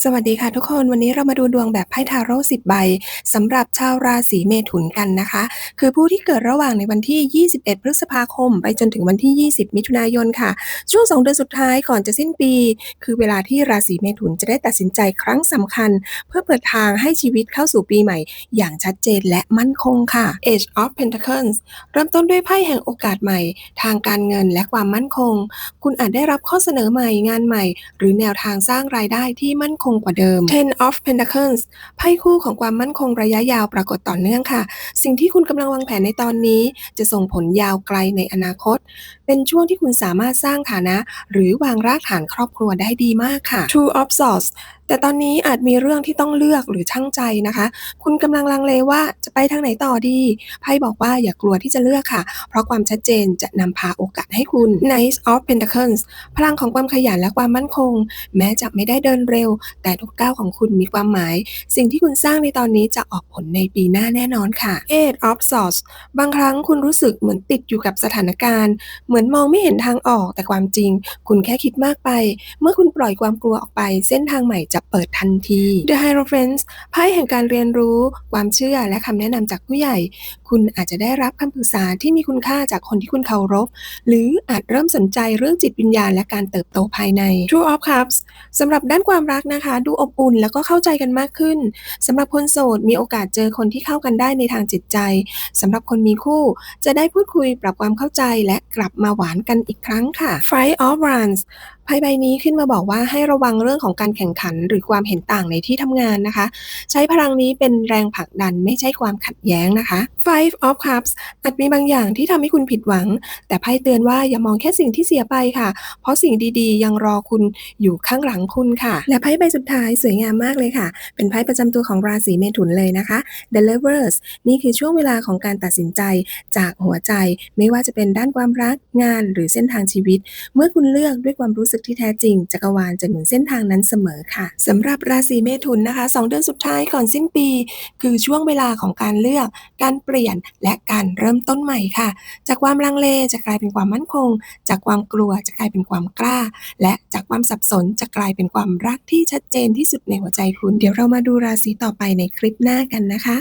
สวัสดีค่ะทุกคนวันนี้เรามาดูดวงแบบไพ่ทาโร่10 ใบสำหรับชาวราศีเมถุนกันนะคะ คือผู้ที่เกิดระหว่างในวันที่ 21 พฤษภาคม ไปจนถึงวันที่ 20 มิถุนายนค่ะ ช่วง 2 เดือนสุดท้ายก่อนจะสิ้นปี คือเวลาที่ราศีเมถุนจะได้ตัดสินใจครั้งสำคัญ เพื่อเปิดทางให้ชีวิตเข้าสู่ปีใหม่ อย่างชัดเจนและมั่นคงค่ะ Age of Pentacles เริ่มต้นด้วยไพ่แห่งโอกาสใหม่ ทางการเงินและความมั่นคง คุณอาจได้รับข้อเสนอใหม่งานใหม่ หรือแนวทางสร้างรายได้ที่มั่นคงกว่าเดิม Ten of Pentacles ไพ่คู่ของความมั่นคงระยะยาวปรากฏต่อเนื่องค่ะ สิ่งที่คุณกำลังวางแผนในตอนนี้ จะส่งผลยาวไกลในอนาคต เป็นช่วงที่คุณสามารถสร้างฐานะ หรือวางรากฐานครอบครัวได้ดีมากค่ะ Two of Swords แต่ตอนนี้อาจมีเรื่องที่ต้องเลือกหรือชั่งใจนะคะ คุณกำลังลังเลว่าจะไปทางไหนต่อดีไพ่บอกว่าอย่ากลัวที่จะเลือกค่ะ เพราะความชัดเจนจะนำพาโอกาสให้คุณ Knight of Pentacles พลังของความขยันและความมั่นคง แม้จะไม่ได้เดินเร็ว แต่ทุกก้าวของคุณมีความหมาย สิ่งที่คุณสร้างในตอนนี้จะออกผลในปีหน้าแน่นอนค่ะ Eight of Swords บางครั้งคุณรู้สึกเหมือนติดอยู่กับสถานการณ์ เหมือนมองไม่เห็นทางออกแต่ความจริง คุณแค่คิดมากไป เมื่อคุณปล่อยความกลัวออกไป เส้นทางใหม่จะเปิดทันที The Hierophant ไพ่แห่งการเรียนรู้ ความเชื่อและคำแนะนำจากผู้ใหญ่ คุณอาจจะได้รับคำปรึกษาที่มีคุณค่าจากคนที่คุณเคารพ หรืออาจเริ่มสนใจเรื่องจิตวิญญาณและการเติบโตภายใน True of Cups สำหรับด้านความรักนะคะ ดูอบอุ่นแล้วก็เข้าใจกันมากขึ้นสำหรับคนโสดมีโอกาสเจอคนที่เข้ากันได้ในทางจิตใจสำหรับคนมีคู่ จะได้พูดคุยปรับความเข้าใจและกลับมาหวานกันอีกครั้งค่ะ Fight of Wands ไพ่ใบนี้ขึ้นมาบอกว่าให้ระวังเรื่องของการแข่งขันหรือความเห็นต่างในที่ทำงานนะคะ ใช้พลังนี้เป็นแรงผลักดันไม่ใช่ความขัดแย้งนะคะ Five of Cups อาจมีบางอย่างที่ทำให้คุณผิดหวัง แต่ไพ่เตือนว่าอย่ามองแค่สิ่งที่เสียไปค่ะ เพราะสิ่งดีๆ ยังรอคุณอยู่ข้างหลังคุณค่ะ และไพ่ใบสุดท้ายสวยงามมากเลยค่ะ เป็นไพ่ประจำตัวของราศีเมถุนเลยนะคะ The Lovers นี่คือช่วงเวลาของการตัดสินใจจากหัวใจ ไม่ว่าจะเป็นด้านความรักงานหรือเส้นทางชีวิต เมื่อคุณเลือกด้วยความรู้สึกที่แท้จริงจักรวาลจะหนุนเส้นทางนั้นเสมอค่ะสำหรับราศีเมถุนนะคะสองเดือนสุดท้ายก่อนสิ้นปี คือช่วงเวลาของการเลือก การเปลี่ยนและการเริ่มต้นใหม่ค่ะ จากความลังเลจะกลายเป็นความมั่นคง จากความกลัวจะกลายเป็นความกล้า และจากความสับสนจะกลายเป็นความรักที่ชัดเจนที่สุดในหัวใจคุณ เดี๋ยวเรามาดูราศีต่อไปในคลิปหน้ากันนะคะ